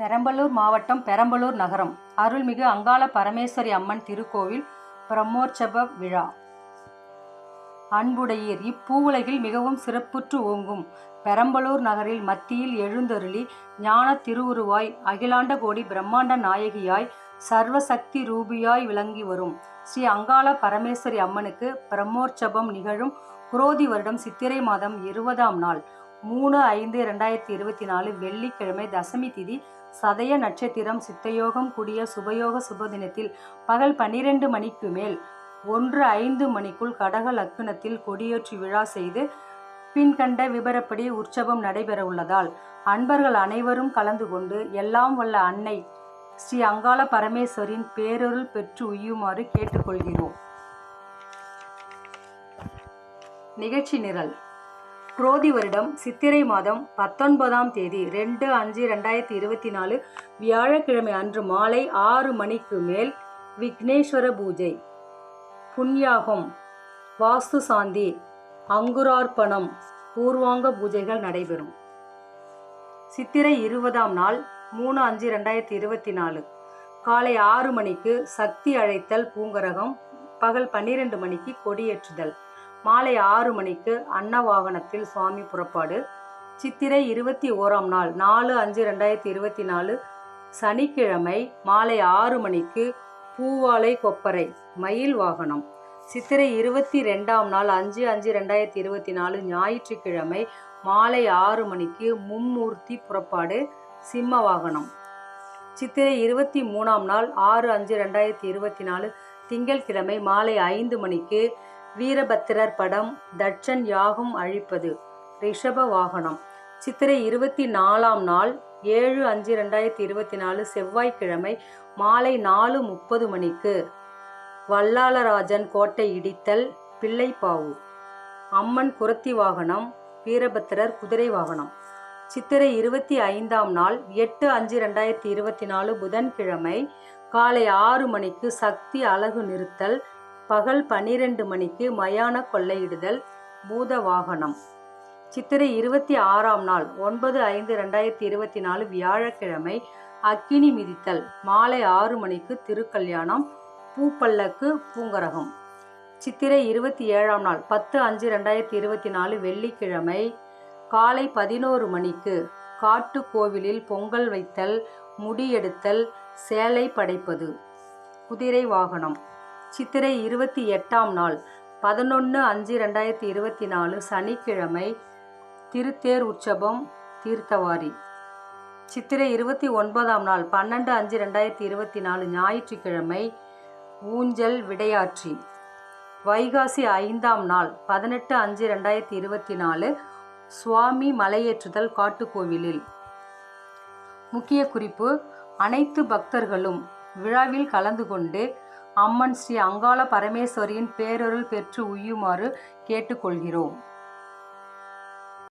பெரம்பலூர் மாவட்டம் பெரம்பலூர் நகரம். அருள்மிகு அங்காள பரமேஸ்வரி அம்மன் திருக்கோவில் பிரம்மோற்சவ விழா. அன்புடையீர் இப்பூவுலகில் மிகவும் சிறப்புற்று ஓங்கும் பெரம்பலூர் நகரில் மத்தியில் எழுந்தருளி ஞான திருவுருவாய் அகிலாண்ட கோடி பிரம்மாண்ட நாயகியாய் சர்வசக்தி ரூபியாய் விளங்கி வரும். ஸ்ரீ அங்காள பரமேஸ்வரி அம்மனுக்கு பிரம்மோற்சவம் நிகழும் குரோதி வருடம் சித்திரை மாதம் இருபதாம் நாள் மூணு ஐந்து ரெண்டாயிரத்தி இருபத்தி நாலு வெள்ளிக்கிழமை தசமி திதி சதய நட்சத்திரம் சித்தயோகம் கூடிய சுபயோக சுபதினத்தில் பகல் பன்னிரண்டு மணிக்கு மேல் ஒன்று ஐந்து மணிக்குள் கடக லக்குனத்தில் கொடியேற்றி விழா செய்து பின்கண்ட விபரப்படி உற்சவம் நடைபெற உள்ளதால் அன்பர்கள் அனைவரும் கலந்து கொண்டு எல்லாம் வல்ல அன்னை ஸ்ரீ அங்காள பரமேஸ்வரின் பேரருள் பெற்று உய்யுமாறு கேட்டுக்கொள்கிறோம். நிகழ்ச்சி நிரல். குரோதி வருடம் சித்திரை மாதம் பத்தொன்பதாம் தேதி ரெண்டு அஞ்சு ரெண்டாயிரத்தி இருபத்தி நாலு வியாழக்கிழமை அன்று மாலை ஆறு மணிக்கு மேல் விக்னேஸ்வர பூஜை. புண்யாகம் வாஸ்து சாந்தி அங்குரார்ப்பணம் பூர்வாங்க பூஜைகள் நடைபெறும். சித்திரை இருபதாம் நாள் மூணு அஞ்சு ரெண்டாயிரத்தி இருபத்தி நாலு காலை ஆறு மணிக்கு சக்தி அழைத்தல் பூங்கரகம் பகல் பன்னிரெண்டு மணிக்கு கொடியேற்றுதல். மாலை ஆறு மணிக்கு அன்னவாகனத்தில் சுவாமி புறப்பாடு. சித்திரை இருபத்தி ஓராம் நாள் நாலு அஞ்சு ரெண்டாயிரத்தி இருபத்தி நாலு சனிக்கிழமை மாலை ஆறு மணிக்கு பூவாலை கொப்பரை மயில் வாகனம். சித்திரை இருபத்தி ரெண்டாம் நாள் அஞ்சு அஞ்சு ரெண்டாயிரத்தி இருபத்தி நாலு ஞாயிற்றுக்கிழமை மாலை ஆறு மணிக்கு மும்மூர்த்தி புறப்பாடு சிம்ம வாகனம். சித்திரை இருபத்தி மூணாம் நாள் ஆறு அஞ்சு ரெண்டாயிரத்தி இருபத்தி நாலு திங்கட்கிழமை மாலை ஐந்து மணிக்கு வீரபத்திரர் படம் தட்சன் யாகம் அழிப்பது. ரிஷப வாகனம். சித்திரை இருபத்தி நாலாம் நாள் ஏழு அஞ்சு ரெண்டாயிரத்தி இருபத்தி நாலு செவ்வாய்க்கிழமை மாலை நாலு முப்பது மணிக்கு. வல்லாளராஜன் கோட்டை இடித்தல் பிள்ளைப்பாவு அம்மன் குரத்தி வாகனம் வீரபத்திரர் குதிரை வாகனம். சித்திரை இருபத்தி ஐந்தாம் நாள் எட்டு அஞ்சு ரெண்டாயிரத்தி இருபத்தி நாலு புதன்கிழமை காலை ஆறு மணிக்கு சக்தி அழகு நிறுத்தல் பகல் பன்னிரண்டு மணிக்கு மயான கொள்ளையிடுதல் பூத வாகனம். சித்திரை இருபத்தி ஆறாம் நாள் ஒன்பது ஐந்து ரெண்டாயிரத்தி இருபத்தி நாலு வியாழக்கிழமை அக்கினி மிதித்தல். மாலை ஆறு மணிக்கு திருக்கல்யாணம் பூப்பல்லக்கு பூங்கரகம். சித்திரை இருபத்தி ஏழாம் நாள் பத்து அஞ்சு ரெண்டாயிரத்தி இருபத்தி நாலு வெள்ளிக்கிழமை காலை பதினோரு மணிக்கு காட்டு கோவிலில் பொங்கல் வைத்தல் முடியெடுத்தல் சேலை படைப்பது. குதிரை வாகனம். சித்திரை இருபத்தி எட்டாம் நாள் பதினொன்று அஞ்சு ரெண்டாயிரத்தி இருபத்தி நாலு சனிக்கிழமை திருத்தேர் உற்சவம் தீர்த்தவாரி. சித்திரை இருபத்தி ஒன்பதாம் நாள் பன்னெண்டு அஞ்சு ரெண்டாயிரத்தி இருபத்தி நாலு ஞாயிற்றுக்கிழமை ஊஞ்சல் விடையாற்றி. வைகாசி ஐந்தாம் நாள் பதினெட்டு அஞ்சு ரெண்டாயிரத்தி இருபத்தி நாலு சுவாமி மலையேற்றுதல் காட்டுக்கோவிலில். முக்கிய குறிப்பு அனைத்து பக்தர்களும் விழாவில் கலந்து கொண்டு அம்மன் ஸ்ரீ அங்காள பரமேஸ்வரியின் பேரருள் பெற்று உய்யுமாறு கேட்டுக்கொள்கிறோம்.